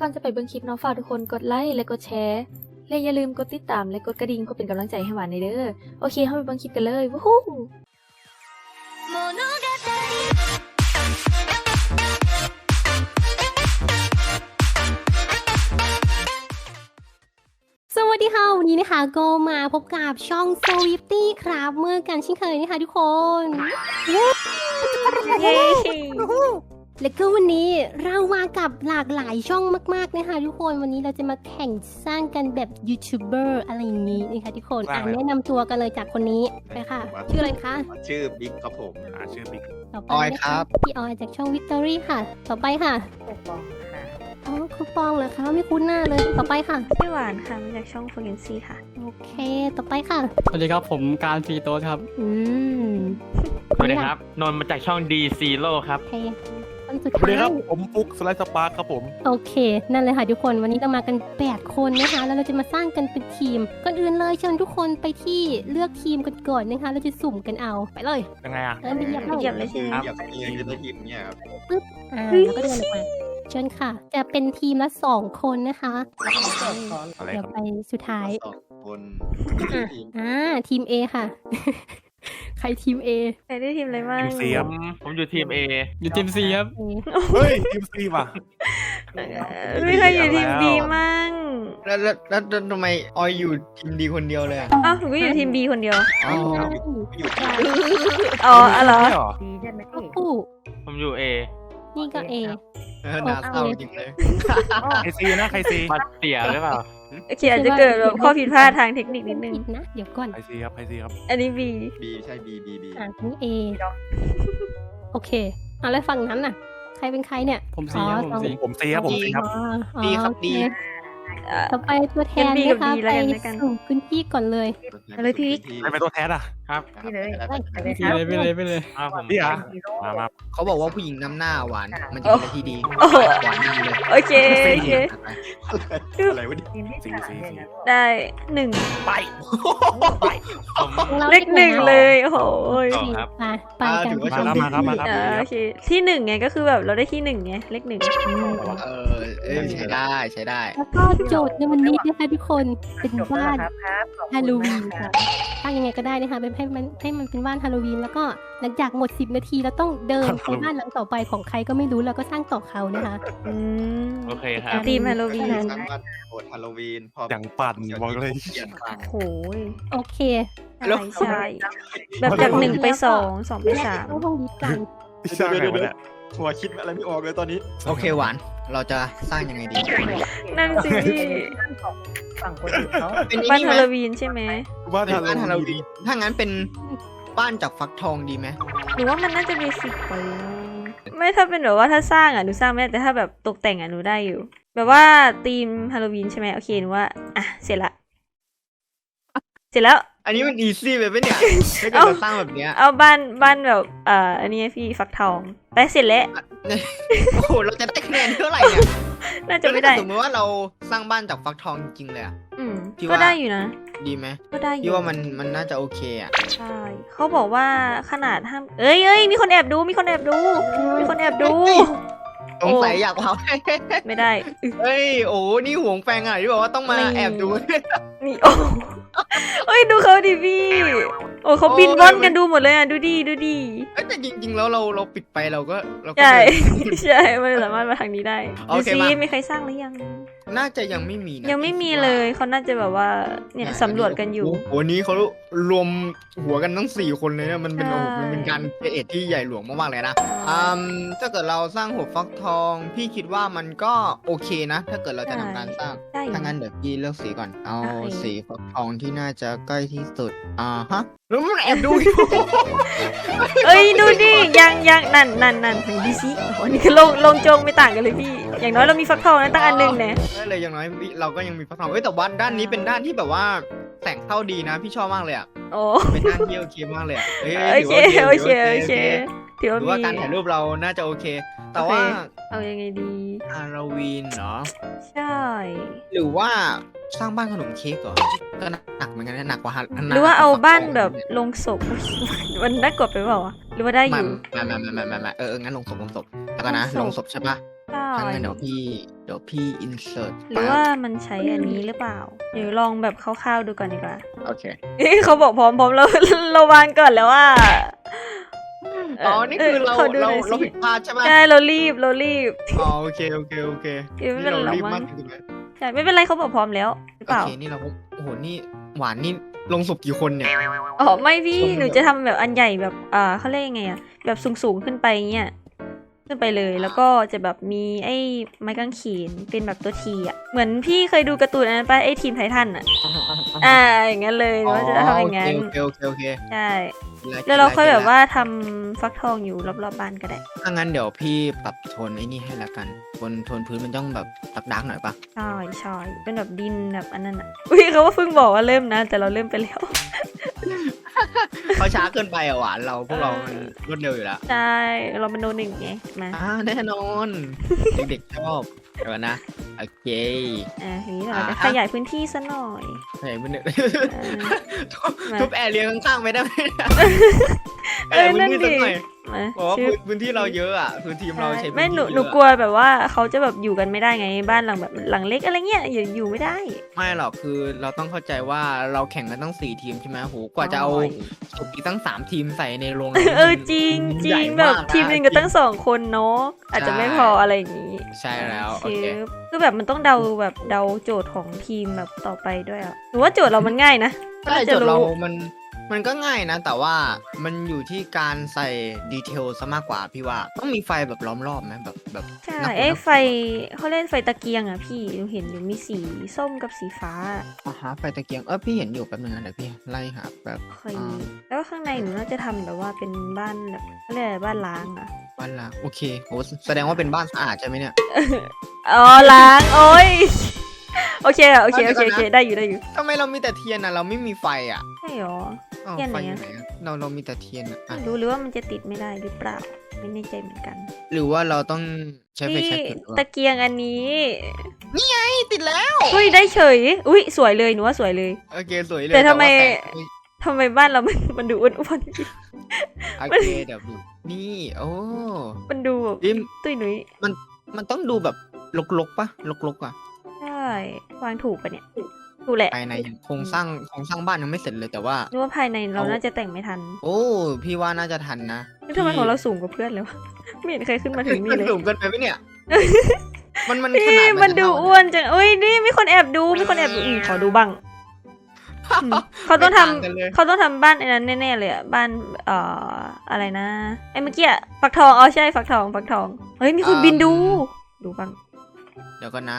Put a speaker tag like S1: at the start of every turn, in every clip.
S1: ก่อนจะไปเบิ่งคลิปเนาะฝากทุกคนกดไลค์และกดแชร์และอย่าลืมกดติดตามและกดกระดิ่งเพื่อเป็นกำลังใจให้หวานในเด้อโอเคเข้าไปเบิ่งคลิปกันเลยวู้ฮู้
S2: สวัสดีค่ะวันนี้นะคะก็มาพบกับช่อง s w i f t y ครับเมื่อกันเช่นเคยนะคะทุกคน แล้วก็วันนี้เรามากับหลากหลายช่องมากๆนะคะทุกคนวันนี้เราจะมาแข่งสร้างกันแบบยูทูบเบอร์อะไรอย่างนี้นะคะทุกคนอ่า
S3: ว่าไง
S2: แนะนำตัวกันเลยจากคนนี้ไปค่ะชื่ออะไรคะ
S3: ชื่อบิ๊กครับผม อ่าชื่อบิ๊ก
S2: ต่อไป
S4: ออย
S2: นะะ
S4: ครับ
S2: พี่ออยจากช่อง Victory ค่ะ ต่อไปค่ะอ๋อคูปองเหรอคะไม่คุ้นหน้าเลยต่อไปค่ะ
S5: พี่หวานค่ะมาจากช่อง f o r e n c y ค่ะ
S2: โอเค ต่อไปค่ะ
S6: สวัสดีครับผมการฟรีโต๊ดครับ
S2: อืม
S7: สวัสดีครับ นนท์มาจากช่อง D Zero ครับ
S2: โอเค คนสุด
S3: สวัสดี
S2: ท้าย
S3: ครับผมปุ๊กสไลด์สปาร์คครับผม
S2: โอเค นั่นเลยค่ะทุกคนวันนี้เรามากัน 8 คนนะคะ แล้วเราจะมาสร้างกันเป็นทีมก่อนอื่นเลยเชิญทุกคนไปที่เลือกทีมกันก่อนนะคะ เราจะสุ่มกันเอาไปเลย
S3: ยังไงอะ
S2: เริ่มไปเหยียบ
S5: เหยียบเลยใช่ไหม
S3: อยากเรียนจะได้ทีมเนี่ยครับ
S2: อ่าแล้วก็เดินออกมาเชิญค่ะ จะเป็นทีมละ 2 คนนะคะ
S3: อะไร
S2: เดี๋ย
S3: ควรับ
S2: ไปสุดท้าย
S4: สองคน
S2: อะอ่าทีม A ค่ะ ใครทีม A
S5: ใครได้ทีมอะไรบ้าง
S3: ทีมซีครับ
S7: ผมอยู่ทีม A
S6: อยู่ทีมซีครับ
S2: A
S3: เฮ้ยทีมซีว่ะ
S5: เอ่อไม่เคยอยู่ทีม B มั่ง
S4: แล้วแล้วแล้วแล้วทำไมออยอยู่ทีมดีคนเดียวเลยอะ
S5: อ้าวหนูก็อยู่ทีม B คนเดียว
S4: อ๋อ
S3: อยู่
S5: อ๋ออะไรอ
S3: ไม่เหรอ
S2: คู่
S7: ผมอยู่ A
S2: นี่ก็ A
S4: เออน่าเศร้าจริงเลย
S3: ใครซีนะใครซี
S7: บัตรเสียหรือเปล่า
S5: โอเคอาจจะเกิดแบบข้อผิดพลาดทางเทคนิคนิดนึง
S2: ผิดนะ เดี๋ยวก่อน
S3: ใครซีครับใครซีครับ
S5: อันนี้ B
S4: บีใช่บีบีบี
S2: อะนี่ A โอเคเอาแล้วฝั่งนั้นน่ะ ใครเป็นใครเนี่ย
S6: ผมซีครับผมซี
S3: ผมซีครับผมซีครับ
S2: อ๋ออ๋อ
S4: ดีครับ
S2: โอเดี
S5: เอ่อ
S2: ต่อไปตัวแทน
S5: งั้น B
S2: นะคะ
S5: กับ D
S2: ไป
S5: แล้วกันแล้วกัน
S2: สู่พื้นที่ก่อนเลย
S5: เอาเลยพี่
S3: ใครเป็นตัวแทนอะ
S7: ครับ
S4: นี่เลย
S2: ไป
S6: ไปเลยไปเลยไปเลย
S7: อ้าวผม
S3: พี่อะมามา
S4: เขาบอกว่าผู้หญิงน้ำหน้าหวาน มันจะเป็นอะไรที่ดี
S5: โอ้โห
S4: หวานดีเลย
S5: โอเค โอเค
S3: อะไรวะเนี่ยซีซีซี
S5: ได้หนึ่ง
S3: ไป
S7: ผม
S2: รา
S5: เลขหนึ่งเลยโอ้โห
S7: สองครับ
S2: ไปไปกัน
S4: ถือว่า
S3: มา
S4: โช
S3: ครับ
S4: ดี
S3: มาครับมาครับ
S5: เอ่อโอเคที่หนึ่งไงก็คือแบบเราได้ที่หนึ่งไงเลขหนึ่ง
S4: เออเออใช้ได้ใช้ได้
S2: แล้วก็โจทย์ในวันนี้นะคะทุกคนเป็นบ้านฮาโลวีนค่ะตั้งยังไงก็ได้นะคะเป็นให้มันให้มันเป็นบ้านฮาโลวีนแล้วก็หลังจากหมด 10 นาทีเราต้องเดินไปบ้านหลังต่อไปของใครก็ไม่รู้แล้วก็สร้างต่อเขานะคะ
S5: อืม
S7: โอเคครับ
S5: ทีมฮาโลวีน
S4: สร้างบ้านโหดฮาโลวีนพอ
S3: อย่างปั่นบอกเลย
S4: เปลี่ยนครั้ง
S5: โหย
S2: โอเค
S5: ใช่ใช่แบบจากหนึ่งไปสองสองไปสาม
S2: เข้าห้องดิสกัน
S3: สร้างไงวะเนี่ย
S4: หัวคิดอะไรไม่ออกเลยตอนนี้ โอเคหวาน เราจะสร้างยังไงดี
S5: นั่นสิพี่
S4: เป็น
S5: บ้าน
S4: นี่ไหม
S5: ฮาโลวีนใช่ไหม
S3: บ้าน
S4: เป็นบ้านฮาโลวีนถ้างั้นเป็นบ้านจากฟักทองดีไหม
S5: หนูว่ามันน่าจะเบสิกไปนะไม่ถ้าเป็นแบบว่าถ้าสร้างอะหนูสร้างไม่ได้แต่ถ้าแบบตกแต่งอะหนูได้อยู่ แบบว่าธีมฮาโลวีนใช่ไหมโอเคหนูว่าอะเสร็จละ เสร็จแล้ว
S4: อันนี้มันอีซี่ไปปะเนี่ยถ้าเกิด
S5: เอ้า
S4: เราสร้างแบบเนี้ย
S5: เอาบ้านบ้านแบบเอ่ออันนี้ไงพี่ฟักทองไปเสร็จแล้ว
S4: โอ้โหเราจะได้คะแนนเท่าไหร่เนี่ย
S5: น่าจะไม่ได้
S4: แล้วถ้าสมมติว่าเราสร้างบ้านจากฟักทองจริงๆเลยอะ
S5: อืม
S4: พี่
S5: ก็
S4: ว่า
S5: ได้อยู่นะ
S4: ดีไหม
S5: ก็ได้อยู่
S4: พี่ว่ามันมันน่าจะโอเคอะ
S5: ใช่เขาบอกว่าขนาดห้ามเอ้ยเอ้ยมีคนแอบดูมีคนแอบดู มีคนแอบดู
S4: สงสัยอยากเผา
S5: ไม่ได้อึ
S4: เฮ้ย โอ้นี่หวงแฟงอะไรที่บอกว่าต้องมา
S5: ไม่
S4: แอบดู
S5: นี่โอ้เอ้ยดูเขาดิพี่ โอ้เขาบินว่อนกันดูหมดเลยอะ ดูดีดูดี
S4: เอ้ยแต่จริง ๆ แล้วเราเราปิดไปเราก็เราก็
S5: ใช่
S4: เดิน
S5: ใช่ มันสามารถมาทางนี้ได้
S4: โอ
S5: ดู
S4: เค
S5: ซิ
S4: มา
S5: มีใครสร้างหรือยัง
S4: น่าจะยังไม่มีนะ
S5: ยังไม่มีเลยเขาน่าจะแบบว่าเนี่ยสำรวจกันอยู่
S4: โโหวันนี้เขารวมหัวกันทั้งสี่คนเลยนะมันเป็น
S5: ใช่
S4: โอ้โหมันเป็นการเอทที่ใหญ่หลวงมากๆเลยนะอืมถ้าเกิดเราสร้างหัวฟักทอง พี่คิดว่ามันก็โอเคนะ ถ้าเกิดเราจะทำการสร้าง
S5: ได้อยู่
S4: ถ้างั้นเดี๋ยวพี่เลือกสีก่อน เอา
S5: โอเค
S4: สีฟักทองที่น่าจะใกล้ที่สุดอ่าฮะแล้วมันแอบดูอยู่
S5: เอ้ยดูดิยังยังนั่นนั่นนั่นดูสิโอ้โหนี่คือลงลงโจงไม่ต่างกันเลยพี่ อย่างน้อยเรามีฟักทองนะตั้งอันหนึ่งเนี่ย
S4: ได้เลยอย่างน้อยเราก็ยังมีฟักทองเอ้ยแต่ว่าด้านนี้เป็นด้านที่แบบว่าแสงเข้าดีนะ พี่ชอบมากเลยอะ
S5: โอ้
S4: เป็นด้านที่โอเคมากเลยอะเอ้ย
S5: โอเค
S4: ถืว่า
S5: โอเค
S4: ถื
S5: โอ
S4: ว่า
S5: เค ถือ
S4: ถื
S5: ว่า
S4: อว่า
S5: มี
S4: การถ่ายรูปเราน่าจะโอเค แต่
S5: โอเค
S4: ว่า
S5: เอายังไงดี
S4: ฮาโลวีนเหรอ
S5: ใช่
S4: หรือว่าสร้างบ้านขนมเค้กเหรอ ก็หนักเหมือนกันนะหนักกว่าฮา
S5: หรือว่าเอาบ้านแบบลงศพ มันน่ากดไปเปล่าวะหรือว่าได้อ
S4: ไม่
S5: ยู่
S4: ไม่ไม่ไม่ไม่ไม่ไม่เออเอองั้นลงศพลงศพแล้วก็นะ
S5: ล
S4: ล
S5: ง
S4: ง
S5: ศ
S4: ศ
S5: พ
S4: พใช่ปะ
S5: ใช่
S4: ถ้างั้นเดี๋ยวพี่เดี๋ยวพี่ insert
S5: หรือว่ามันใช้อันนี้หรือเปล่า เดี๋ยวลองแบบคร่าวๆดูก่อนดีกว่า
S4: โอเค
S5: เอ้ยเขาบอกพร้อมพร้อมเราเราวางก่อนแล้วว่า
S4: อ๋อ นี่คือเรา
S5: ขดูห
S4: เรา
S5: น่อย
S4: เรา
S5: สิ
S4: ผิดพลาดใช่ไหม
S5: ใช่เรารีบเรารีบ
S4: อ๋อโอเคโอเคโอเค
S5: เอ้ยไม่เป็นไร
S4: เรารีบ
S5: หรอกมั้
S4: มาก
S5: ง
S4: จริงๆเลย
S5: ใช่ไม่เป็นไรเขาบอกพร้อมแล้วหรือ
S4: โอ
S5: เปล่า
S4: เคนี่เราก็โอ้โหนี่หวานนี่ลงศพกี่คนเนี่ย
S5: อ๋อไม่พี่
S4: คนเดียว
S5: หนูจะทำแบบอันใหญ่แบบอ่าเขาเรียกยังไงอะแบบสูงๆขึ้นไปเงี้ยขึ้นไปเลยแล้วก็จะแบบมีไอ้ไม้กางเขนเป็นแบบตัวทีอะเหมือนพี่เคยดูการ์ตูนอันนั้นปะไอ้ทีมไททันอะอ่าอย่างงั้นเลยหนูว่าจะทำอย่างงั้น
S4: โอเคโอเคโอเค
S5: ใช่
S4: โอเค
S5: แล้วเราค่อยแบบว่าทำฟักทองอยู่รอบๆบ้านก็ได้
S4: ถ้างั้นเดี๋ยวพี่ปรับโทนไอ้นี่ให้ละกันบนโทนพื้นมันต้องแบบดักๆหน่อยปะ
S5: ใช่ใช่เป็นแบบดินแบบอันนั้นอะอุ้ยเขาว่าเพิ่งบอกว่าเริ่มนะ แต่เราเริ่มไปแล้ว
S4: เขาช้าเกินไปอะหวานเราพวกเรามันรวดเร็วอยู่แล้ว
S5: ใช่ เราเป็นโนหนึ่งไงมา
S4: อ่าแน่นอน เด็กๆชอบเดี๋ยวนะโอเค
S5: อ่าทีนี้เราจะ
S4: อ่า
S5: ขยายพื้นที่ซะหน่อย
S4: ใช่ไม่เนี่ย
S5: อ่า
S4: ทุบ
S5: มา
S4: ทุบแอร์เรียงข้างๆไปได้ไหม
S5: เอ้ยนั่นดิ
S4: แอร์พื้ที่สักหอย
S5: มา
S4: บอกว่า
S5: ชื่อ
S4: พื้นที่เราเยอะอะพื้นที่เราใช้พื้น
S5: ไม่
S4: ที่
S5: หนู
S4: เยอะ
S5: หนูกลัวแบบว่าเขาจะแบบอยู่กันไม่ได้ไงบ้านหลังแบบหลังเล็กอะไรเงี้ยอยู่อยู่ไม่ได้
S4: ไม่หรอกคือเราต้องเข้าใจว่าเราแข่งกันตั้งสี่ทีมใช่ไหมโหกว่าจะเอา
S5: โอ้ย
S4: ศพอีกตั้งสามทีมใส่ในโรง
S5: เออจริงจริ
S4: ใหญ่
S5: ง
S4: มาก
S5: แบบะทีมหนึงก็ตั้งสองคนเนาะอาจจะไม่พออะไรอย่างนี้
S4: ใช่แล้วโอ
S5: ชิ
S4: เค
S5: ปคือแบบมันต้องเดาแบบเดาโจทย์ของทีมแบบต่อไปด้วยอะหนูว่าโจทย์เรามันง่ายนะ
S4: ใช่
S5: น่า
S4: โจ
S5: จะ
S4: ทย์เรา
S5: รู้
S4: มัน มันก็ง่ายนะ แต่ว่ามันอยู่ที่การใส่ดีเทลซะมากกว่าพี่ว่า ต้องมีไฟแบบล้อมรอบไหมแบบแบบ
S5: ใช่
S4: น่ากลัว
S5: ไอ้
S4: น่ากลัว
S5: ไฟเขาเล่นไฟตะเกียงอะพี่หนูเห็นอยู่มีสีส้มกับสีฟ้า
S4: อ่าฮะไฟตะเกียงเออพี่เห็นอยู่แป๊บนึงนะเดี๋ยวพี่ไล่หาแบบ
S5: เคย
S4: อ่า
S5: แล้วว่าข้างในหนูน่าจะทำแบบว่าเป็นบ้านแบบเขาเรียกอะไรบ้านล้างอะ
S4: บ้านละโอเคโหแสดงว่าเป็นบ้านสะอาดใช่ไหมเนี่ย
S5: อ๋อล้างโอ้ยโอเคอะโอเคโอเคโอเค
S4: เดี๋ยวก่อนนะ
S5: ได้อยู่ได้อยู่
S4: ทำไมเรามีแต่เทียนอะเราไม่มีไฟอะ
S5: ใช่หรอ
S4: อ้าว
S5: เทียนไหน
S4: ไฟอยู่
S5: อะ
S4: ไหนอะเราเรามีแต่เทียนอะอะ
S5: ไม่รู้หรือว่ามันจะติดไม่ได้หรือเปล่า ไม่แน่ใจเหมือนกัน
S4: หรือว่าเราต้องใช้ไฟ
S5: นี่
S4: แช็กจุดหรือเป
S5: ตะ
S4: ล่า
S5: เกียงอันนี้
S4: นี่ติดแล้ว
S5: อุ้ยได้เฉย อุ้ยสวยเลยหนูว่าสวยเลย
S4: โอเคสวยเลย
S5: แต่ทำไม
S4: ว่าสง
S5: ทำไมบ้านเรามันมันดูอ้วน
S4: โอเคเดี๋ยวดูนี่ โอ้
S5: ๆมันดูแบบ
S4: ดิม
S5: ตุ้ยหนุย
S4: มันต้องดูแบบลกๆปะลกๆอะ
S5: ใช่วางถูกปะเนี่ย ถูกแหละ
S4: ภายในยังโครงสร้างโครงสร้างบ้านยังไม่เสร็จเลยแต่ว่า
S5: นึกว่าภายในเรา
S4: เอา
S5: น่าจะแต่งไม่ทัน
S4: โอ้พี่ว่าน่าจะทันนะ
S5: นี่ทำไมของเราสูงกว่าเพื่อนเลยวะไม่เห็นใครขึ้นมาถึงนี่
S4: มัน
S5: เลย
S4: สูงเกินไปไหมเนี่ยมันมันข
S5: พี่
S4: นาด
S5: มันดู
S4: จะเท่า
S5: อ้วนจังเอ้ยนี่มีคนแอบดูมีคนแอบดูอืมขอดูบ้างอืมเขาต้องทำ
S4: ไม่ต่างกันเลย
S5: เขาต้องทำบ้านไอ้นั้นแน่ๆเลยอะบ้านเอ่ออะไรนะไอ้เมื่อกี้อะฟักทองอ๋อใช่ฟักทองฟักทองเฮ้ยมีคนบินดู ดูบ้าง
S4: เดี๋ยวก่อนนะ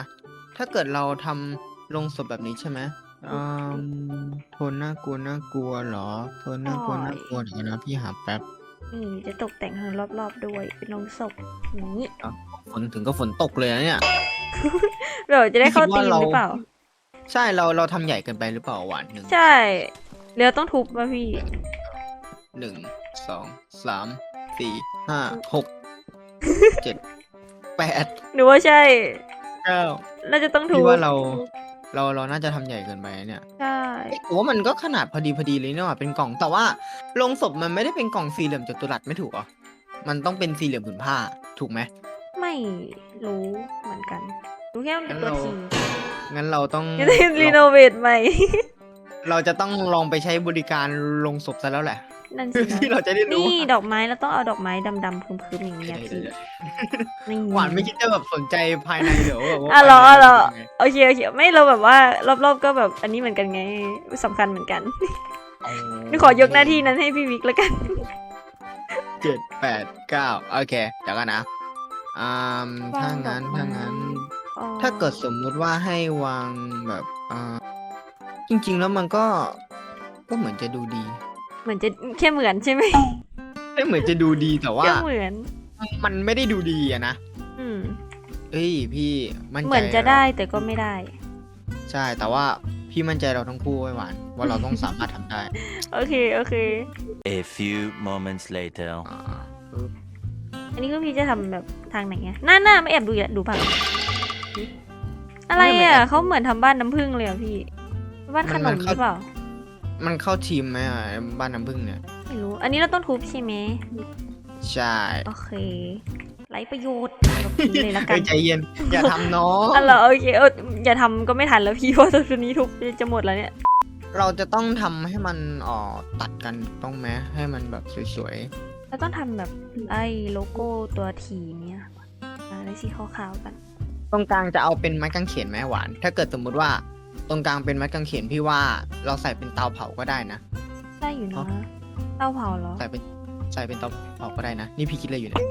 S4: ถ้าเกิดเราทำ ลงศพแบบนี้ใช่ไหมอืมโทนน่ากลัวน่ากลัวเหรอ โทนน่ากลัว
S5: ใช่
S4: น่ากลัวเดี๋ยวนะพี่หาแป๊บ
S5: นี่จะตกแต่งทางรอบๆด้วย เป็นลงศพอย่างนี้
S4: ฝนถึงก็ฝนตกเลยนะเนี่ย
S5: เราจะได้เข้า
S4: คิด
S5: ตี
S4: ว่ามเรา
S5: หรือเปล่า
S4: ใช่เราเราทำใหญ่เกินไปหรือเปล่าหวานหนึ่ง
S5: ใช่เดี๋ยวต้องทุบมาพี่
S4: หนึ่งสองสามสี่ห้าหกเจ็ดแปด
S5: หนูว่าใช่
S4: เก้า
S5: น่าจะต้องทุบ
S4: พี่ว่าเรา เราเราน่าจะทำใหญ่เกินไปเนี่ย
S5: ใช่
S4: โอ้มันก็ขนาดพอดีพอดีเลยเนาะเป็นกล่องแต่ว่าลงศพมันไม่ได้เป็นกล่องสี่เหลี่ยมจัตุรัสไม่ถูกเหรอมันต้องเป็นสี่เหลี่ยมผืนผ้า ถูกไหม
S5: ไม่รู้เหมือนกัน รู้แค่ว่าเป็นตัว
S4: งั้นเรา
S5: ที
S4: งั้นเราต้อง
S5: จะได้รีโนเวทใหม่
S4: เราจะต้องลองไปใช้บริการลงศพซะแล้วแหละ
S5: นั่นสินะ
S4: ที่เราจะได้รู้
S5: นี่
S4: ว่า
S5: ดอกไม้เราต้องเอาดอกไม้ดำๆพึมๆอย่างเงี้ยพี่นี่
S4: หวานไม่คิดจะแบบสนใจภายในเหรอแบบว่า
S5: อะเหรอ
S4: ภายใน
S5: เหรอ
S4: เป็นยังไง
S5: โอเคโอเคไม่เราแบบว่ารอบๆก็แบบอันนี้เหมือนกันไงสำคัญเหมือนกัน
S4: อ๋อ
S5: หนูขอยกหน้าที่นั้นให้พี่วิกแล้วกัน
S4: เจ็ดแปดเก้าโอเคเดี๋ยวกันนะอ่าถ้างั้น
S5: วางดอกไม้
S4: ถ้างั้น
S5: อ๋อ
S4: ถ้าเกิดสมมุติว่าให้วางแบบอ่าจริง ๆ แล้วมันก็ก็เหมือนจะดูดี
S5: เหมือนจะแค่เหมือนใช่ไหม
S4: ไม่เหมือนจะดูดีแต่ว่า
S5: แค่เหมือน
S4: มันไม่ได้ดูดีอะนะ
S5: อืม
S4: เอ้ยพี่มั่นใจ
S5: เหมือนจะได้แต่ก็ไม่ได้
S4: ใช่แต่ว่าพี่มั่นใจเราทั้งคู่ไว้หวาน ว่าเราต้องสามารถทำได้
S5: โอเค โอเค
S8: A few moments later.
S4: อ่าปึ๊บ
S5: อันนี้ก็พี่จะทำแบบทางไหนไงหน้าหน้าไม่แอบดูอีกแล้วดูเปล่าอะไรอะเขาเหมือนทำบ้านน้ำผึ้งเลยอะพี่ บ้านขนมหรือเปล่า
S4: มันเข้าทีมไหมอะบ้านน้ำผึ้งเนี่ย
S5: ไม่รู้ อันนี้เราต้องทุบใช่ไหม
S4: ใช่
S5: โอเคหไรประโยชน์เราทิ้งเลยละกั
S4: เฮ้
S5: น
S4: ยใจเย็น อย่าทำน้อง
S5: อ๋อเหรอโอเคเอออย่าทำก็ไม่ทันแล้วพี่เพราะตัวนี้ทุบจะหมดแล้วเนี่ย
S4: เราจะต้องทำให้มันเอ่อตัดกันต้องไหมให้มันแบบสวย
S5: แล้วต้องทำแบบไอ้โลโก้ตัวทีเนี่ยอะไรสีขาวๆกัน
S4: ๆตรงกลางจะเอาเป็นไม้กางเขนไหมหวาน ถ้าเกิดสมมุติว่า ตรงกลางเป็นไม้กางเขนพี่ว่าเราใส่เป็นเตาเผาก็ได้นะ
S5: ได้อยู่
S4: อ๋
S5: นะ
S4: อ
S5: เต้าเผาเหรอ
S4: ใส่เป็นใส่เป็นเตาเผาก็ได้นะ นี่พี่คิดอะไรอยู่เนี่ย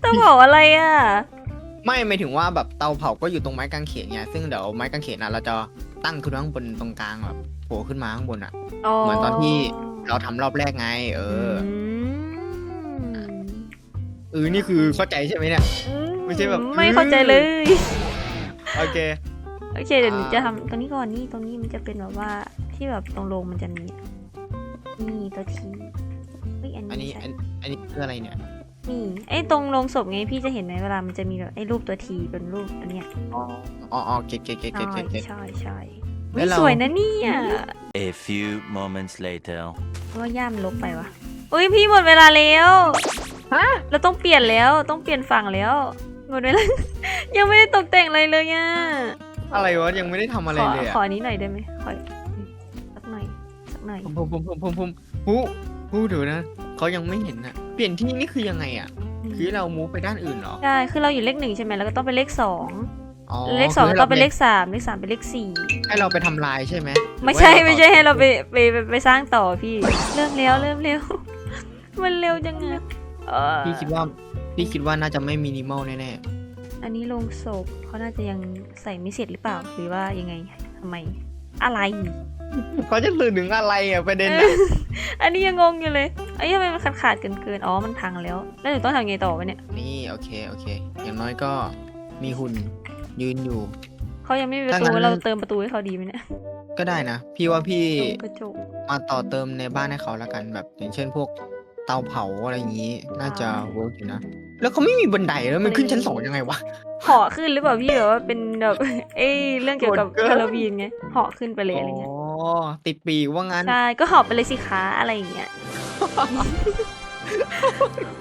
S5: เต้าเผาอะไรอะ
S4: ไม่หมายถึงว่าแบบเตาเผาก็อยู่ตรงไม้กางเขนไงซึ่งเดี๋ยวไม้กางเขนนะเราจะตั้งขึ้นข้างบนตรงกลางแบบโผล่ขึ้นมาข้างบนอะเหมือนตอนที่เราทำรอบแรกไง เอออ
S5: ม
S4: เออนี่คือเข้าใจใช่ไหมเนี่ยไม่ใช่แบบ
S5: ไม่เข้าใจเลย
S4: โอเค
S5: โอเคเดี๋ยวหนู
S4: อ่า
S5: จะทำตรงนี้ก่อนนี่ตรงนี้มันจะเป็นแบบว่าที่แบบตรงโรงมันจะมีนี่ตัวทีเฮ้ยอัน
S4: อันนี้
S5: นี้ใช่
S4: อันอันนี้คืออะไรเนี่ย
S5: นี่ไอ้ตรงโรงศพไงพี่จะเห็นไหมเวลามันจะมีแบบไอ้รูปตัวทีเป็นรูปอันเนี้ย
S4: อ๋อ อ๋ออ๋อเก็ตเก็ตเก็ต
S5: ใช่
S4: เก็ตเก็ตเก็ต
S5: ใช่ใช่
S4: แล้
S5: ไม่
S4: วเรา
S5: สวยนะเนี่ย
S8: A few moments later.
S5: ว่าย่ามนลบไปวะอุ้ยพี่หมดเวลาแล้วฮะ เราต้องเปลี่ยนแล้วต้องเปลี่ยนฝั่งแล้วหมดเวลา ยังไม่ได้ตกแต่งอะไรเลยอะ
S4: อะไรวะยังไม่ได้ทำอะไร
S5: ขอ
S4: เลย
S5: ขอ
S4: อะ
S5: อันนี้หน่อยได้ไหมขอสักหน่อยสักหน่อย
S4: ผมผมผมผมผมผมหูหูเดี๋ยวนะเขายังไม่เห็นอะเปลี่ยนที่นี่คือยังไงอะคือเรามูฟไปด้านอื่นเหรอ
S5: ใช่คือเราอยู่เลขหนึ่งใช่ไหมแล้วก็ต้องเป็นเลขสอง
S4: อ๋อ
S5: เลขสอง
S4: คื
S5: ต้องเป็นเล
S4: ให้
S5: ขสามเลขสามเป็นเลขสี่
S4: ให้เราไปทำลายใช่ไหม
S5: ไม่ใช่
S4: หรือ
S5: ไม่
S4: ว่า
S5: ใช่ให้เราไปไปไปไปสร้างต่อพี่ เริ่มแล้วเริ่มเร็ว มันเร็วจังอะเออ
S4: พี่คิดว่าพี่คิดว่าน่าจะไม่มินิมอลแน่
S5: อันนี้ลงศพเขาน่าจะยังใส่ไม่เสร็จหรือเปล่า หรือว่ายังไงทำไม อะไร
S4: ๆเขาจะสื่อถึงอะไรอะประเด็น
S5: เอ
S4: อะ
S5: ออันนี้ยังงงอยู่เลยไอ้ยทำไมมันขาดขาดเกินเกินๆอ๋อมันพังแล้ว แล้วหนูต้องทำไงต่อวะเนี่ย
S4: นี่โอเคโอเค อย่างน้อยก็มีหุ่นยืนอยู่
S5: เขายังไม่มีประ
S4: ถ้า
S5: ตู
S4: งั้น
S5: เราเติมประตูให้เขาดีไหมเนี่ย
S4: ก็ได้นะ พี่ว่าพี่
S5: กระจก
S4: มาต่อเติมในบ้านให้เขาแล้วกันแบบ อย่างเช่นพวกเตาเผาอะไรอย่างนี้ น่าจะ
S5: อ่า
S4: เวิร์กอยู่นะ แล้วเขาไม่มีบันไดแล้วมันขึ้นชั้นสองยังไงวะ
S5: เหาะขึ้นหรือเปล่าพี่แบบว่าเป็นแบบเอ้ยเรื่องเกี่ยวกับ
S4: โหดเกิน
S5: ฮาโลวีนไงเหาะขึ้นไปเลยอะไรเงี้ย
S4: อ๋อติดปีกว่างั้น
S5: ใช่ก็เหาะไปเลยสิคะอะไรอย่างเงี้ย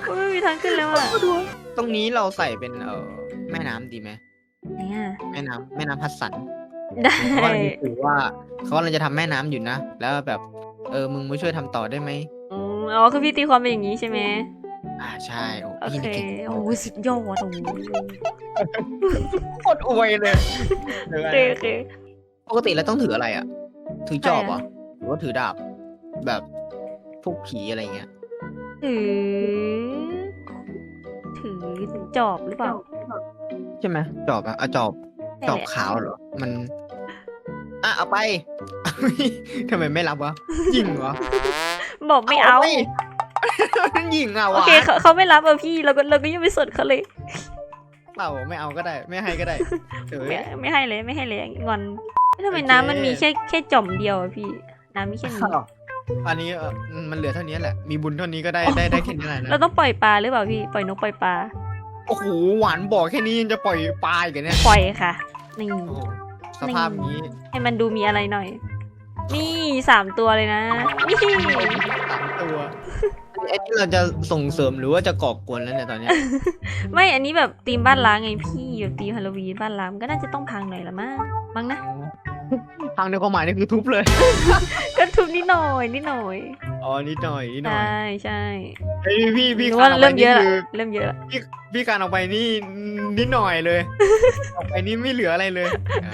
S5: ก็ไม่มีทางขึ้นแล้วอะ
S4: ตรงนี้เราใส่เป็นเออแม่น้ำดีไหม
S5: ไหนอะ
S4: แม่น้ำแม่น้ำพัดสัน
S5: ได้
S4: เขากำลังจะถือว่าเขากำลังจะทำแม่น้ำอยู่นะแล้วแบบ เออมึงมาช่วยทำต่อได้ไหม
S5: อืมอ๋อคือพี่ตีความเป็นอย่างนี้ใช่ไหม
S4: อ่าใช่โอ้
S5: โอ
S4: พี่
S5: เค
S4: นี่เก่ง
S5: โอ้โหสุดยอดโอ้โห
S4: โคตรอวยเลย
S5: โอเคโอเค
S4: ปกติแล้วต้องถืออะไรอะ ถือจอบเหร
S5: ใช่
S4: อ
S5: อะ
S4: หรือว่าถือดาบ แบบพวกผีอะไรเงี้ย
S5: ถือ ถือจอบหรือเปล่า
S4: ใช่ไหมจอบอะอะจอบ
S5: ใช่
S4: จอบ
S5: แหละ
S4: ขาวเหรอ มัน อะเอาไป ทำไมไม่รับวะยิงเหรอ
S5: บอกไม่เอา
S4: ป ยิงอะ
S5: โอ
S4: วะ
S5: เคเขาเขาไม่รับอะพี่เราก็เราก็ยังไม่สนเขาเลย
S4: เปล่าไม่เอาก็ได้ ไม่ให้ก็ได้เออ
S5: ไม่ไม่ให้เลยไม่ให้เลยงอนทำไม
S4: โอเค
S5: น้ำมันมีแค่แค่จ่อมเดียวอะพี่ น้ำมีแค่นี้
S4: อ้าวอันนี้เออมันเหลือเท่านี้แหละ มีบุญเท่านี้ก็ได้ได้ได้แค่นี้แหละ
S5: เรา
S4: นะ
S5: ต้องปล่อยปลาหรือเปล่าพี่ปล่อยนกปล่อยปลา
S4: โอ้โหหวานบอกแค่นี้ยังจะปล่อยปลาอีกเหรอเนี่ย
S5: ปล่อยค่ะนี่
S4: โอ้โหสภาพนี้
S5: ให้มันดูมีอะไรหน่อย นี่สามตัวเลยนะนี่
S4: สามตัวไอ้ที่เราจะส่งเสริมหรือว่าจะก่อกวนแล้วเนี่ยตอนเนี้ย
S5: ไม่อันนี้แบบธีมบ้านล้างไงพี่แบบธีมฮาโลวีนบ้านล้างมันก็น่าจะต้องพังหน่อยละมั้งมั้งนะ
S4: ทางในความหมายนี่คือทุบเลย
S5: ก็ทุบ นิดหน่อยนิดหน่อย
S4: อ๋อนิดหน่อยนิดหน่อ
S5: ใช่
S4: ย
S5: ใช่
S4: เฮ้ยพี่พี่
S5: หนู
S4: คา
S5: ว่าน
S4: ออกไป
S5: เริ่มเย
S4: นี่
S5: อะละ
S4: คือ
S5: เริ่มเยอะละ
S4: พี่พี่การออกไปนี่นิดหน่อยเลย ออกไปนี่ไม่เหลืออะไรเลยอ่า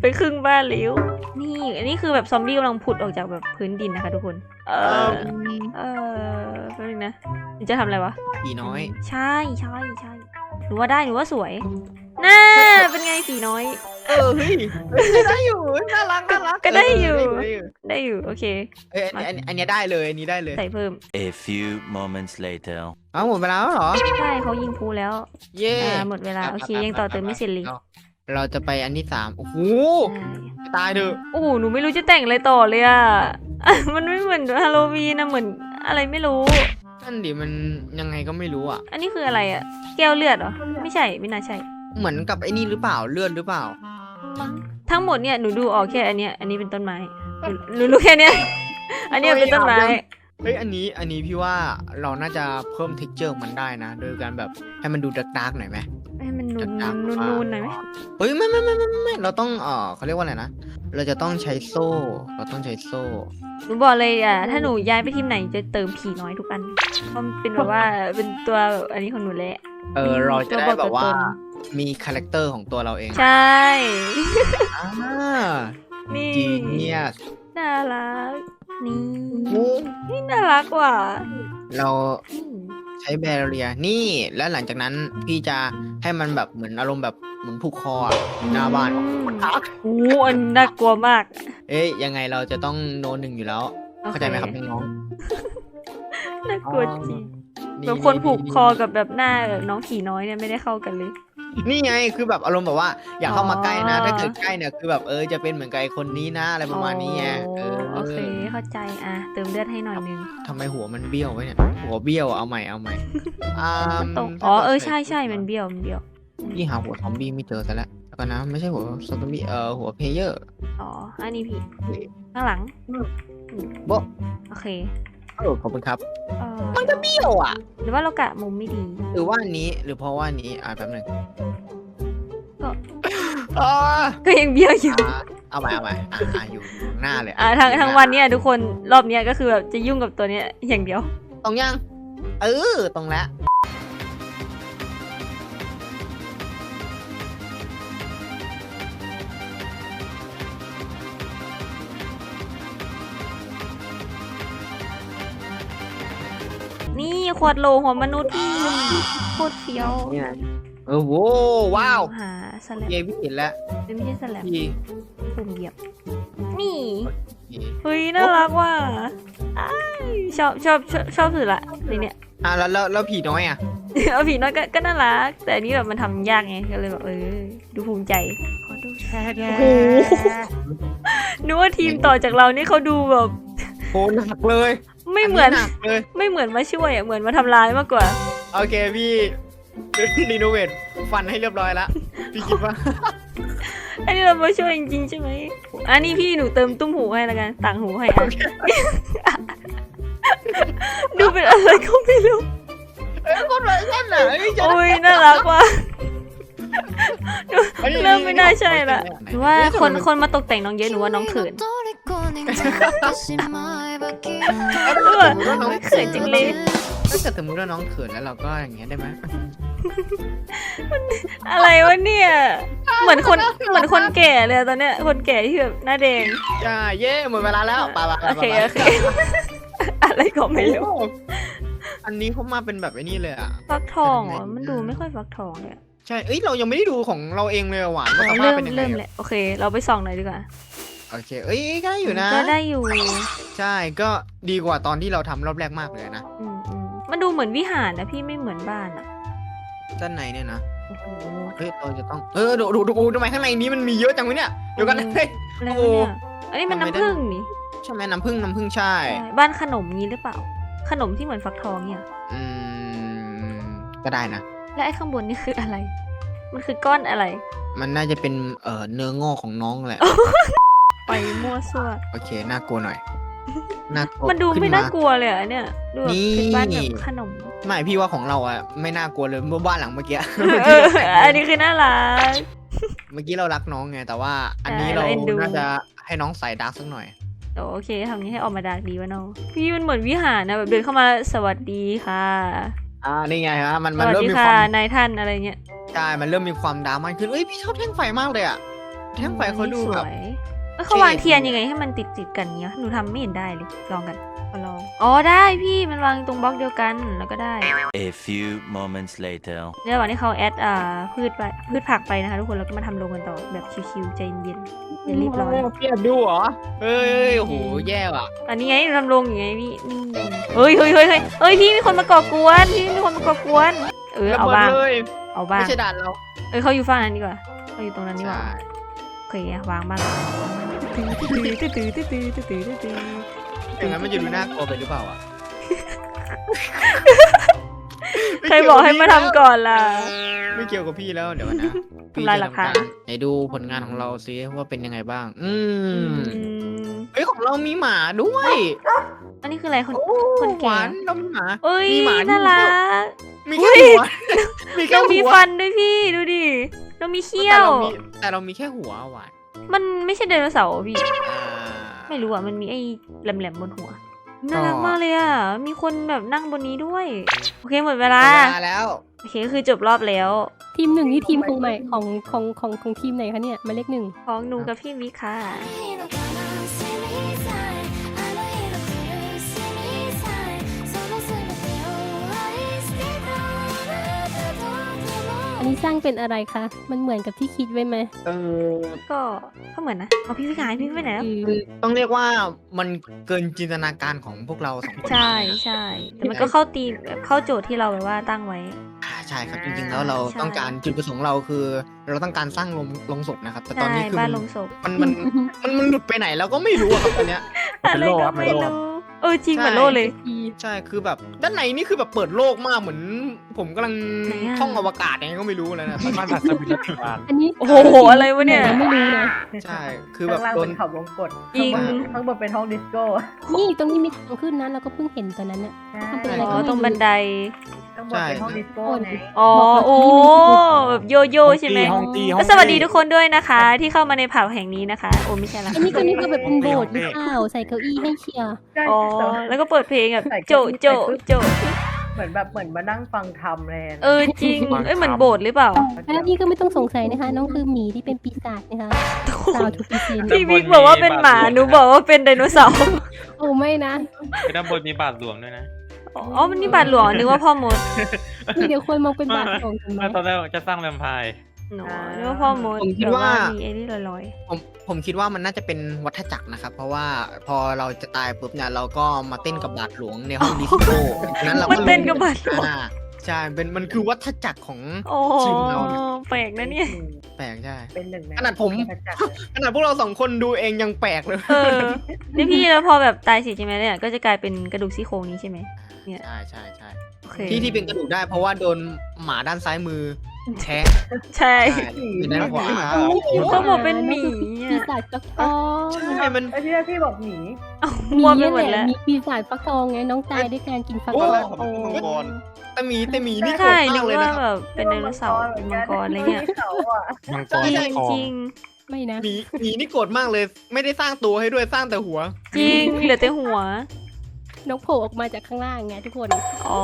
S5: ไปครึ่งบ้านแล้วนี่อันนี้คือแบบซอมบี้กำลังผุดออกจากแบบพื้นดินนะคะทุกคน เอ
S4: เอ
S5: อ
S4: อ
S5: เออแป๊บนึงนะมันจะทำอะไรวะ
S4: ผีน้อย
S5: ใช่ใช่ใช่หนูว่าได้หนูว่าสวยน่าเป็นไงผีน้อย
S4: เออเฮ้ยเฮ้ยได้อยู่น่ารักน่ารัก
S5: ก็ได้อยู่
S4: เได้อยู่
S5: ได้อยู่ โอเค
S4: เอ้ยอันนี้อันนี้อันนี้ได้เลยอันนี้ได้เลย
S5: ใส่เพิ่ม
S8: A few moments later.
S4: เอาหมดเวลาแล้วเหรอ
S5: ใช่เขายิงพูแล้ว
S4: เย่
S5: อ่าหมดเวลาโอเคยังต่อเติมไม่เสร็จเลยา
S4: เราจะไปอันที่สามโอ้โห
S5: ใช่
S4: ตายเถอะ
S5: โอ้โหหนูไม่รู้จะแต่งอะไรต่อเลยอะ มันไม่เหมือนฮาโลวีนนะเหมือนอะไรไม่รู้
S4: นั่นดิมันยังไงก็ไม่รู้อะ
S5: อันนี้คืออะไรอะ แก้วเลือดเหรอ ไม่ใช่ไม่น่าใช่
S4: เหมือนกับไอ้นี่หรือเปล่าเลื่อนหรือเปล่า
S5: มั้งทั้งหมดเนี่ยหนูดูออกแค่อันเนี้ยอันนี้เป็นต้นไม้หนูหนูรู้แค่เนี้ย อันเนี้ยเป็นต้นไม้
S4: เฮ้ยอันนี้อันนี้พี่ว่าเราน่าจะเพิ่ม t e x t อร์มันได้นะโดยการแบบให้มันดูดักดักหน่อยไหม
S5: ให้มันนูน
S4: ดักๆ
S5: นูน
S4: ว่า
S5: นูนหน่อยไหม
S4: เฮ้ยไม่ไม่ไม่ไม่ไม่ไม่เราต้องเออเขาเรียกว่าอะไรนะเราจะต้องใช้โซ่ เราต้องใช้โซ่
S5: หนูบอกเลยอะถ้าหนูย้ายไปทีมไหนจะเติมผีน้อยทุกอันเพราะมันเป็นแบบว่าเป็นตัวอันนี้ของหนูแหละ
S4: เออ
S5: มี
S4: เราจะได้
S5: ตัวบอก
S4: แบบว่า
S5: ตัวต
S4: มีคาแรคเตอร์ของตัวเราเอง
S5: ใช่
S4: อ่า
S5: นี่
S4: จีเนียส
S5: น่ารัก นี่นี่น่ารักว่ะ
S4: เรา
S5: อืม
S4: ใช้แบเรียนี่แล้วหลังจากนั้นพี่จะให้มันแบบเหมือนอารมณ์แบบเหมือนผูกคออะหน้าบ้าน
S5: อืมโอ้โหอันน่ากลัวมาก
S4: เอ๊ยยังไงเราจะต้องโนนหนึ่งอยู่แล้ว เข้าใจไหมครับน้อง
S5: น่ากลัวจริง
S4: ๆ
S5: แบบคนผูกคอกับแบบหน้าแบบน้องผีน้อยเนี่ยไม่ได้เข้ากันเลย
S4: นี่ไงคือแบบอารมณ์แบบว่า อย่าเข้ามาใกล้นะ
S5: อ๋อ
S4: ถ้าเกิดใกล้เนี่ยคือแบบเออจะเป็นเหมือนกับไอ้คนนี้นะอะไรประมาณนี้ไงเออ
S5: โอเคเข้าใจอะเติมเลือดให้หน่อยนึง
S4: ทำไมหัวมันเบี้ยวไว้เนี่ยหัวเบี้ยวเอาใหม่เอาใหม่อ่า
S5: ตรงอ๋อเออใช่ใช่มันเบี้ยวมันเบี้ยว
S4: พี่หาหัวซอมบี้ไม่เจอซะแล้วแล้วก็นะไม่ใช่หัวซอมบี้เออหัวเพลเยอร์
S5: อ๋ออันนี้พี่ข้างหลัง
S4: โบ๊ะ
S5: โอเค
S4: เออขอบคุณครับ
S5: เอ่อ
S4: มันก็เบี้ยวอะ
S5: หรือว่าเรากะมุมไม่ดี
S4: หรือว่าอันนี้หรือเพราะว่าอันนี้อ่าแป๊บหนึง
S5: ก็
S4: อ่า
S5: ก็ยังเบี้ยวอยู่
S4: อ่าเอาใหม่เอาใหม่อ่าอ่าอยู่อยู่ข้างหน้าเลย
S5: อะทางทางวันเนี้ยทุกคนรอบเนี้ยก็คือแบบจะยุ่งกับตัวเนี้ยอย่างเดียว
S4: ตรงยัง เออตรงแล้ว
S5: นี่ขวดโหลหัวมนุษย์พี่โคตรเฟี้ยว
S4: นี่นะเออโว้ว้าว
S5: หาสแลม
S4: เยพี่เห็นแล้ว
S5: ไม่ใช่สแลม
S4: พี่
S5: ปุ่มเหยียบ นี่
S4: พี่
S5: เฮ้ยน่ารักว่ะอ้ายชอบชอบชอบชอบสุดละในเนี้ย
S4: อะแล้วแล้วแล้วผีน้อยอะ
S5: เอาผีน้อยก็ก็น่ารัก แต่อันนี้แบบมันทำยากไงก็เลยแบบเออดูภูมิใจขอดูโอ้โหนึกว่าทีมต่อจากเรานี่เขาดูแบบ
S4: โหหนักเลย
S5: ไม่เหมือน
S4: หนักเลย
S5: ไม่เหมือนมาช่วยอะเหมือนมาทำร้ายมากกว่า
S4: โอเคพี่รีโนเวทฟันให้เรียบร้อยแล้วพี่คิดว่า
S5: อันนี้เรามาช่วยจริงๆใช่ไหมอันนี้พี่หนูเติมตุ้มหูให้แล้วกันต่างหูให้อะดูเป็นอะไรก็ไม่รู้
S4: เอ้ยคนแบบนั้นน่ะเอ้ยจะ
S5: โอ้ยน่ารักว่ะ
S4: อันนี้
S5: เริ่มไม่น่าใช่ละหรือว่า
S4: เอ้ย
S5: คน
S4: ทำไมมั
S5: คนมาตกแต่งน้องเยอะหนูว่าน้องเขิน
S4: ถ้า เกิดสมมติว่าน้อง
S5: เขินจังเลย
S4: ถ้าเกิดสมมติว่าน้องเขินแล้วเราก็อย่างเงี้ยได้ไหม
S5: อะไรวะเนี่ย เหมือนคนเหมือนคนแก่เลยอะตอนเนี้ยคนแก่ที่แบบหน้าแดง
S4: จ้าเย่หมดเวลาแล้วไปไปไป
S5: โอเค
S4: ไป
S5: โอเค อะไรก็ไม่รู้
S4: โอ้โหอันนี้เขามาเป็นแบบไอ้นี่เลยอะ
S5: ฟักทองเหรอมันดูไม่ค่อยฟักทองเลยอะ
S4: ใช่ เอ้ยเรายังไม่ได้ดูของเราเองเลยอะหวาน
S5: อ๋
S4: ว่า
S5: อ
S4: สภาพ
S5: เริ่ม
S4: เป็นยังไง
S5: เริ่ม
S4: อะ
S5: แหละโอเค เราไปส่องหน่อยดีกว่า
S4: โอเค เอ้ยก็ได้อยู่นะ
S5: ก็ได้อยู่
S4: ใช่ ก็ดีกว่าตอนที่เราทำรอบแรกมากเลยนะ
S5: อืมอืมมันดูเหมือนวิหารนะพี่ไม่เหมือนบ้านอะ
S4: ด้านในเนี่ยนะ
S5: โอ้โห
S4: เฮ้ย เราจะต้อง เออ ดูดูดูทำไมข้างในนี้มันมีเยอะจังวะเนี่ย เดี๋ยวกัน
S5: อืม
S4: เฮ้ย
S5: อะไร
S4: โอ้
S5: วะเนี่ยอันนี้มัน
S4: ทำไมได้
S5: น้ำผึ้งนี่
S4: ใช่ไหมน้ำผึ้งน้ำผึ้งใช่
S5: ใช่บ้านขนมงี้หรือเปล่า ขนมที่เหมือนฟักทองเนี่ย
S4: อืม ก็ได้นะ
S5: และไอ้ข้างบนนี่คืออะไร มันคือก้อนอะไร
S4: มันน่าจะเป็น เอ่อ เนื้องอกของน้องแหละ
S5: ไปมั่วซั่ว
S4: โอเคน่ากลัวหน่อยน่ากลัว
S5: มันดู
S4: ขึ้
S5: ไม่น่ากลัวเลยอะเนี่ยดูแบบ
S4: นี่
S5: เป็นบ้านแบบขนม
S4: ไม่พี่ว่าของเราอะไม่น่ากลัวเลยเมื่อบ้านหลังเมื่อกี้
S5: เอออันนี้คือน่ารัก
S4: เมื่อกี้เรารักน้องไงแต่ว่า อันนี้
S5: ใช่
S4: เรา
S5: เราเอ็นดู
S4: น่าจะให้น้องใส่ดาร์กสักหน่อย
S5: โอเคทำนี้ให้ออกมาดาร์กดีวะเนาะพี่มันเหมือนวิหารนะแบบเดินเข้ามาสวัสดีค่ะ
S4: อ่านี่ไงฮะมัน
S5: ส
S4: มัน
S5: วัส
S4: เริ่ม
S5: ดี
S4: มีค
S5: ค่ะ
S4: วาม
S5: นายท่านอะไรเงี้ย
S4: ใช่มันเริ่มมีความดาร์กมากขึ้นเอ้ยพี่ชอบแท่งไฟมากเลยอะแท่งไฟเขาดู
S5: ส
S4: แบบ
S5: วย เอ้ยเขาวางเทียนยังไงให้มันติดติดๆกันเนี้ย หนูทำไม่เห็นได้เลย ลองกันขอลอง อ๋อได้พี่มันวางตรงบล็อกเดียวกันแล้วก็ได้
S8: A few moments later.
S5: ในระหว่างที่เขาแอดอ่าพืชไปพืชผักไปนะคะทุกคนแล้วก็มาทำโรงกันต่อแบบชิวๆใจเย็นๆอย่ารีบร้อน
S4: พี่แอบดูเหรอเอ้ยโอ้โหแย่ว่ะ
S5: อันนี้ไงทำโรงอยู่ไงพี่นี่เฮ้ยเฮ้ยเฮ้ยเฮ้ยเฮ้ยพี่มีคนมาก่อกวนพี่มีคนมาก่อกวน เออ
S4: ระ
S5: เอา
S4: เบิด
S5: บ้าง
S4: เลย
S5: เอาบ้าง
S4: ไม่ใช่ด่านเรา
S5: เออเขาอยู่ฝั่งนั้นดีกว่าเขาอยู่ตรงนั้นดีกว่า
S4: ใช่
S5: โอ เควางบ้างตื้อตื้อตื้อตื้อตื้อตื้อตื้อตื้อตื้อ
S4: อย่างนั้นมันจะดูน่ากลัวไปหรือเปล่าอะ
S5: ใครบอกให้มาทำก่อนล่ะ
S4: ไม่เกี่ยวกับพี่แล้วเดี๋ยวนะ
S5: ทำลายหลักฐาน
S4: ไหนดูผลงานของเราซิว่าเป็นยังไงบ้าง อื
S5: อื
S4: ม
S5: ม
S4: เฮ้ยของของเรามีหมาด้วย
S5: อันนี้คืออะไรคนคน
S4: ห
S5: แก่
S4: วานเรามีหมา
S5: เอ้ย
S4: มีหมา
S5: น่ารัก
S4: มีแค่หัวมีแค่
S5: เรา
S4: หัว
S5: มีฟันด้วยพี่ดูดิ เรามีเขี้ย
S4: แต่
S5: ว
S4: เรามีแต่เรามีแค่หัวหวาน
S5: มันไม่ใช่ไดโนเสาร์อะพี่
S4: อ่า
S5: ไม่รู้อะ มันมีไอ้แหลมๆบนหัว น่ารักมากเลยอะ มีคนแบบนั่งบนนี้ด้วย โอเคหมดเว
S4: หม
S5: ลา
S4: ดเวลาแล้ว
S5: โอเคก็คือจบรอบแล้ว
S2: ทีมหนึ่งนี่ทีมของใหม่ของของของของทีมไหนคะเนี่ยหมายเลขหนึ่ง
S5: ของหนูกับพี่มิกค่ะ
S2: นนี้สร้างเป็นอะไรคะ มันเหมือนกับที่คิดไว้ไหม
S4: เออ
S5: ก็ก็เหมือนนะเอาพี่มิกหายพี่มิกไปไหนแล้ว
S2: คือ
S4: ต้องเรียกว่ามันเกินจินตนาการของพวกเราสองคน
S5: ใช่ใช่แต่มันก็เข้าตีมแบบเข้าโจทย์ที่เราแบบว่าตั้งไว้
S4: อ่าใช่ครับจริงๆแล้วเรา
S5: ใช่
S4: ต้องการจุดประสงค์เราคือ เราต้องการสร้างลงลงศพนะครับ แต่ตอน
S5: ใช่
S4: นี้คือ
S5: บ้าน
S4: มัน
S5: ลงศพ
S4: มันมันมันมันหลุดไปไหนเราก็ไม่รู้อะครับตอนเนี้ย
S7: เป็นโลกครับ
S5: อะไร
S7: เป็น
S5: ก็
S7: โลก
S5: รู้เออจริงเหมือนโลกเลย
S4: ใช่คือแบบด้านในนี่คือแบบเปิดโลกมากเหมือนผมกำลัง
S5: ไหนอะ
S4: ท่องอวกาศยังไงก็ไม่รู้เลยนะ
S7: บ้านผัดสวิรัติบาล
S2: อันนี้
S5: โอ้โหอะไรวะเนี่ย
S2: ไม่รู้นะ
S4: ใช่คือแบบ
S9: ข้างล่าง
S4: โด
S9: เป็นนเขาวงกด
S5: จริง
S9: ข้างบนเป็นห้องดิสโก้
S2: นี่ตรงนี้มีทางขึ้นนะเราก็เพิ่งเห็นตอนนั้นอะทำเป็นอะไร
S5: อ๋อตรงบันได
S9: ข้างบนเป็นห้องดิสโก้ไง
S5: อ๋อ
S2: บอก
S5: โอ้
S2: แบบนี้
S5: แบบโยโย่ใช่ไหม
S7: ห้องตีห้อง
S5: ก็
S7: ตี
S5: สวัสดีทุกคนด้วยนะคะ ที่เข้ามาในผับแห่งนี้นะคะ โอ้ไม่ใช่ละ
S2: อันนี้ก็นี่ก็แบบเป็นโบสถ์หรือเปล่าใส่เก้าอี้ให้เชียร์
S9: ใช่
S5: อ๋อ
S9: แต่
S5: แล้วก็เปิดเพลงแบบโจโจโจ
S9: เหมือนแบบเหมือนมานั่งฟังธรรมเลยนะ
S5: เออจริงเอ้ยเหมือนโบสถ์หรือเปล่า
S2: แล้วนี่ก็ไม่ต้องสงสัยนะคะ น้องคือหมีที่เป็นปีศาจนะคะสาวทุกปีเซน
S5: พี่วิกบอกว่าเป็นหมาหนูบอกว่าเป็นไดโนเสาร์
S2: โอ้ไม่นะ
S7: ไปด้านบนมีบาทหลวงด้วยนะ
S5: อ๋อมันนี่บาทหลวงนึกว่าพ่อมด
S2: นี่เดี๋ยวคนมองเป็นบาทของกันไหม
S7: ตอนแรกจะสร้างแวมไพร์
S5: หนูนึกว่าพ่อมด
S4: ผมคิด
S5: แบบ
S4: ว่า
S5: มีไอ้นี่ลอย
S4: ผมผมคิดว่ามันน่าจะเป็นวัฏจักรนะครับ เพราะว่าพอเราจะตายปุ๊บเนี่ยเราก็มาเต้นกับบาทหลวงในห้องดิสโก้นั้นเรา
S5: ๆมันเต้นกับบาทหลวง
S4: อ่าใช่เป็นมันคือวัฏจักรของ
S5: โอ้
S4: ทีมเราเนี่ย
S5: แปลกนะเนี่ย
S4: แปลกใช่
S9: เป็นหนึ่งใน
S4: ขนาดผม
S9: พระจักร
S4: ขนาดพวกเราสองคนดูเองยังแปลกเลย
S5: เออนี่พี่แล้วพอแบบตายเสิใช่ไหมเนี่ยก็จะกลายเป็นกระดูกซี่โครงนี้ใช่ไหมเนี่ย
S4: ใช่ใช่ใช่
S5: โอเค
S4: ที่ที่เป็นกระดูกได้เพราะว่าโดนหมาด้านซ้ายมือ แทะ
S5: ใช่
S4: ใช่เป็นด้านขวา
S5: เขาบอกเป็นหมี
S2: ปี
S5: อะ
S2: ศาจฟักทอง
S4: ใช่มัน
S9: ไอ้ที่แรกพี่บอกหนี
S5: เอา
S2: หมี
S5: มัวไป
S2: เนี่ย
S5: หมด
S2: แห
S5: แล้
S2: ละ
S5: ว
S2: มีปีศาจฟักทองไงน้องตายด้วยการกินฟัก
S4: โอ้
S2: ทอง
S5: โอ้
S4: แต่หมีแต่หมีนี่โกร
S5: ใช่
S4: ธ
S5: นึ
S4: มากกเลย
S5: ว่า
S4: นะครับ
S5: แบบเป็นไดโนเสาร์เป็นมังกรอะไรเงี้ย
S9: เขาอะ
S7: มังก
S5: จ
S7: ร
S5: ริง
S7: ทอง
S5: จริง
S2: ไม่นะ
S4: หมีหมีนี่โกรธมากเลย ไม่ได้สร้างตัวให้ด้วยสร้างแต่หัว
S5: จริงเหลือแต่หัว
S2: น้องโผล่ออกมาจากข้างล่างไงทุกคน
S5: อ๋อ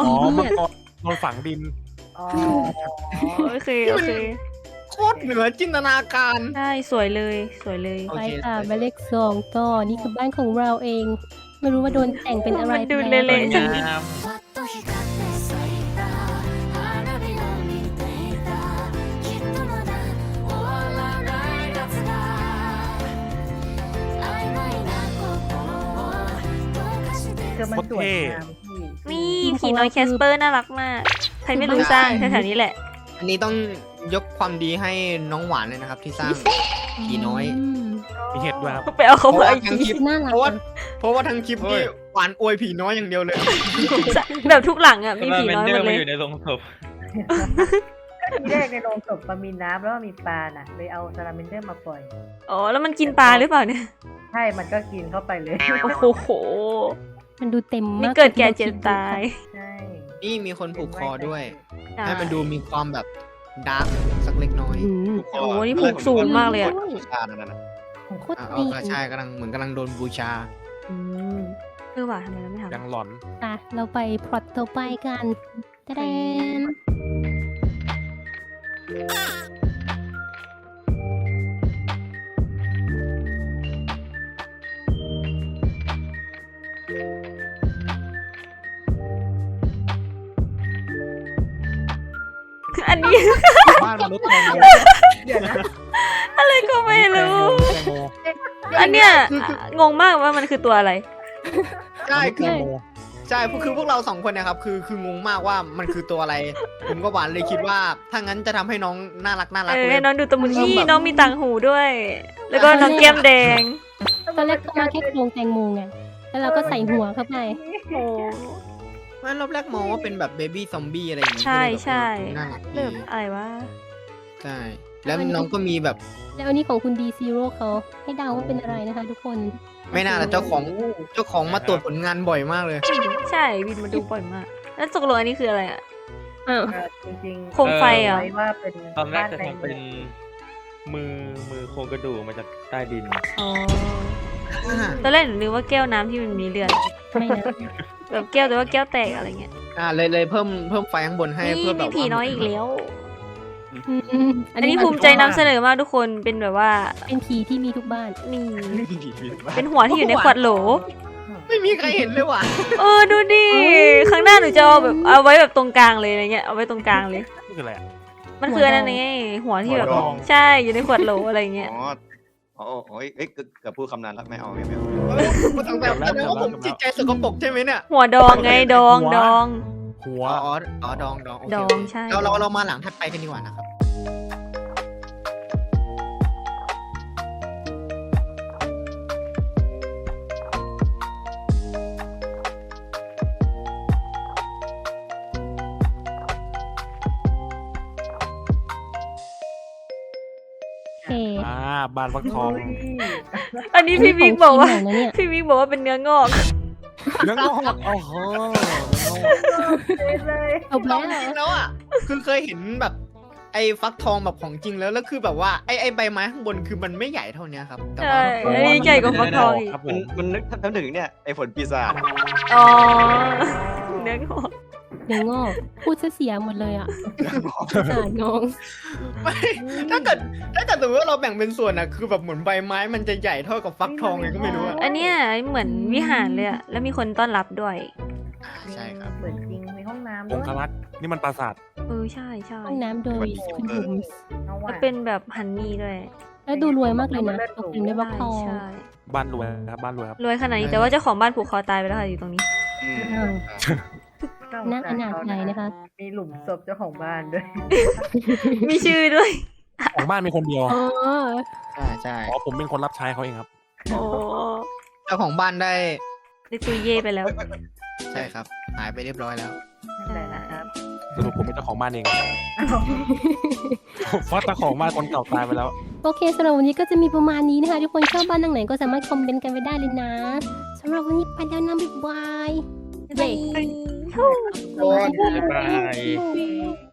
S7: อ๋อมังกรโดนฝังดิน
S9: อ๋อ
S5: โอเคโอเค
S4: โคตรเหนือจินตนาการ
S5: ใช่สวยเลยสวยเลย
S4: โอ
S2: ไป
S4: เค
S2: ค่ะหมายเลขสองก็นี่คือบ้านของเราเอง ไม่รู้ว่าโดนแต่งเป็นอะไร
S5: มันดู
S2: ไปแล้ว
S5: เละๆจัง
S7: งาม
S9: คือมันสวยงามพี่
S5: นี่ผีน้อยแคสเปอร์น่ารักมาก ใครไม่รู้สร้างแถวๆนี้แหละ
S4: อันนี้ต้องยกความดีให้น้องหวานเลยนะครับ ที่สร้างผีน้อย
S2: ม
S7: มีเห็ดด้วยครับ
S5: ไปเอาเขา
S4: เพราะ
S5: มา
S4: ว่า
S5: อีก
S4: ทั้ง
S5: ที
S4: คลิป
S2: น่ารัก
S4: เพราะว่า
S2: จัง
S4: เพราะว่าทั้งคลิป
S7: โอ้
S4: นี่
S7: ย
S4: หวานอวยผีน้อยอย่างเดียวเลย
S5: แบบทุกหลังอะมี
S7: แล้ว
S5: ผี
S7: เมน
S5: น้อย
S7: เด
S5: ห
S7: อ
S5: มด
S7: ร์
S5: เล
S7: มาย อยู่ในโรงศพ
S9: ที่แรกในโรงศพมันมีน้ำแล้วก็มีปลาน่ะเลยเอาซาลาเมนเดอร์มาปล่อย
S5: อ๋อ แล้วมันกินปลาหรือเปล่าเนี่ย
S9: ใช่ มันก็กินเข้าไปเลย
S5: โอ้โห
S2: มันดูเต็ม
S5: ไม่
S2: มาก
S5: เกิดแก่เจ็บตาย
S9: ใช่
S4: นี่มีคนผูกคอด้วย
S5: ใช่
S4: ให้มันดูมีความแบบดาร์กสักเล็กน้อย
S2: อืม
S5: โอ้โหนี่ผูกสูงมากเลยอะ
S2: โคตร
S4: อะ
S2: ดี
S4: เออใช่กำลังเหมือนกำลังโดนบูชา
S5: อืมเออว่ะทำไมเราไม่ทำ
S7: ยังหลอน
S2: อะ เราไปพล็อตต่อไปกันตะแดน
S5: อันนี้
S7: บ้านมนุษย์แตงโม
S9: เดี๋ยวนะ
S5: อะไรก็ไม่รู้
S7: แตงโม
S5: อันเนี้ยงงมากว่ามันคือตัวอะไร
S4: ใช่คือ
S7: แตงโม
S4: ใช่คือพวกเราสองคนเนะครับคือคืองงมากว่ามันคือตัวอะไร ผมก็หวานเลยคิดว่า ถ้างั้นจะทำให้น้องน่ารักน่ารั
S5: เอกอ
S4: เลย
S5: ให้น้องดูตะมุน
S4: เริ่ม
S5: นี่
S4: แบบ
S5: น้องมีต่างหูด้วย แล้วก็น้องแก้มแดง
S2: ตอนแรกก็มาแค่โครงแตงโมไง แล้วเราก็ใส่หัวเข้าไป
S5: โอ้
S4: ไม่รอบแรกมองว่าเป็นแบบเบบี้ซอมบี้อะไรอย่างงี้
S5: ใช่
S4: ก็เลยแบบ
S5: ใช่
S4: น่ารัก
S5: แบ
S4: ดี
S5: บอะไรวะ
S4: ใช่ แล้วน้องก็มีแบบ
S2: แล้วอันนี้ของคุณดีซีโร่เขาให้เดาว่าเป็นอะไรนะคะ ทุกคน
S4: ไม่น่าละเจ้าของเจ้าของมาตรวจผลงานบ่อยมากเลย
S5: ใช่วินมาดูบ่อยมาก แล้วตกลงอันนี้คืออะไรอะ
S2: อ้าว
S9: เออจริงๆ
S5: โคมไฟเหรอ
S9: ไว้ว่าเป็น
S7: ตอนแรกจะ
S9: บ้า
S7: ทำเป็นมือมือโครงกระดูกมาจากใต้ดิน
S5: อ๋อตอนแรกหนูนึกว่าแก้วน้ำที่มันมีเลือด
S2: ไม่นะ
S5: แบบแก้วแต่ว่าแก้วแตกอะไรเงี้ย
S4: อ่าเลยเลยเพิ่มเพิ่มไฟข้างบนให้
S5: นี่
S4: เพื่อแบ
S5: มี
S4: บว่า
S5: ผีน้อยอีกแล้ว
S2: อืม
S5: อันนี้ภูมิใจนำเสนอมากทุกคนเป็นแบบว่า
S2: เป็นผีที่มีทุกบ้าน
S5: มีเป็นหัวที่อยู่ในขวดโหล
S4: ไม่มีใครเห็นเลยว่ะ
S5: เออดูดิข้างหน้าหนูจะเอาแบบเอาไว้แบบตรงกลางเลยอะไรเงี้ยเอาไว้ตรงกลางเลย
S3: นี่คืออะไรอะ
S5: มันคืออันนั้นไงหัวที่แบบ
S3: หัวดอง
S5: ใช่อยู่ในขวดโหลอะไรเงี้ย
S10: อ๋อ อ๋อโอ้ยเอ้ยเกือบพูดคำนั้นแล้วไม่เอาไม่เอา
S4: ผมสงสัยว่าผมจิตใจสกปรกใช่ไหมเนี่ย
S5: หัวดองไงดองดอง
S3: หัว
S4: อ๋ออ๋อดองดองโอเค
S5: ดอง
S4: โเค
S5: ใช่
S4: เราเราเรามาหลังถัดไปกันดีกว่านะครับา
S3: บานฟักทอง
S5: อันนี้พี่บิ๊กบอกว่า
S2: นนี้ของจริงเหรอเนี่ย
S5: พี่บิ๊กบอกว่าเป็นเนื้องอก
S3: เนื้องอกโอ้โห
S9: เลย
S2: จบ
S4: เรา
S2: แล้ว
S4: จริงแล้วอะคือเคยเห็นแบบ ไอ้ฟักทองแบบของจริงแล้วแล้วคือแบบว่าไอ้ไอ้ใบไม้ข้างบนคือมันไม่ใหญ่เท่าเนี้ยครับแต่
S5: ใช่
S4: ว่า
S5: อันนี้ใหญ่กว่าฟักทองอีก
S3: ครับผ
S10: มัน
S3: ม
S10: มันนึกทำถึงเนี่ยไอ้ผลปีศาจ
S5: อ๋อเนื้องอก
S2: เดี๋ยวงอกพูดซะเสียหมดเลยอะสารน้อง
S4: ไม่ถ้าเกิดถ้าเกิดสมมติว่าเราแบ่งเป็นส่วนอะคือแบบเหมือนใบไม้มันจะใหญ่เท่ากับฟักทองไงก็ไม่รู้อะ
S5: อันเนี้ยเหมือนวิหารเลยอะแล้วมีคนต้อนรับด้วย
S4: อ่าใช่ครับ
S9: เหมือนจริงมีห้องน้ำ
S3: อ
S9: ด้ว
S3: ง
S9: ย
S3: ครักษ์นี่มันปราสาท
S5: เออใช่ใช่
S2: ห้องน้ำโดยคุณบุ๋ม
S9: เอา
S5: แล้ว
S9: ว่ะ
S5: เป็นแบบฮันนี่ด้วย
S2: แล้วดูรวยมากเลยนะตกแต่งด้วยบล็อกทอง
S5: ใช่
S3: บ้านรวยครับบ้านรวยครับ
S5: รวยขนาดนี้แต่ว่าเจ้าของบ้านผูกคอตายไปแล้วค่ะอยู่ตรงนี้
S10: อืม
S2: อ้าว
S9: เจ้า
S2: น่าอนาถใจนะคะ
S9: มีหลุมศพเจ้าของบ้านด้วย
S5: มีชื่อด้วย
S3: ของบ้านมีคนเดียว
S2: อ๋อ
S4: ใช่ใช่
S3: อ๋อผมเป็นคนรับใช้เขาเองครับ
S5: โอ้
S4: เจ้าของบ้านได้
S5: ได้ตุยเย่ไปแล้ว
S4: ใช่ครับ หายไปเรียบร้อยแล้ว
S9: นั่นแหละนะครับ
S3: สรุปผมเป็นเจ้าของบ้านเองเพราะเจ้าของบ้านคนเก่าตายไปแล้ว
S2: โอเคสำหรับวันนี้ก็จะมีประมาณนี้นะคะ ทุกคนชอบบ้านหลังไหนก็สามารถคอมเมนต์กันไปได้เลยนะสำหรับวันนี้ไปแล้วนะบ๊ายบาย
S5: เย่
S7: Olha,
S2: bye.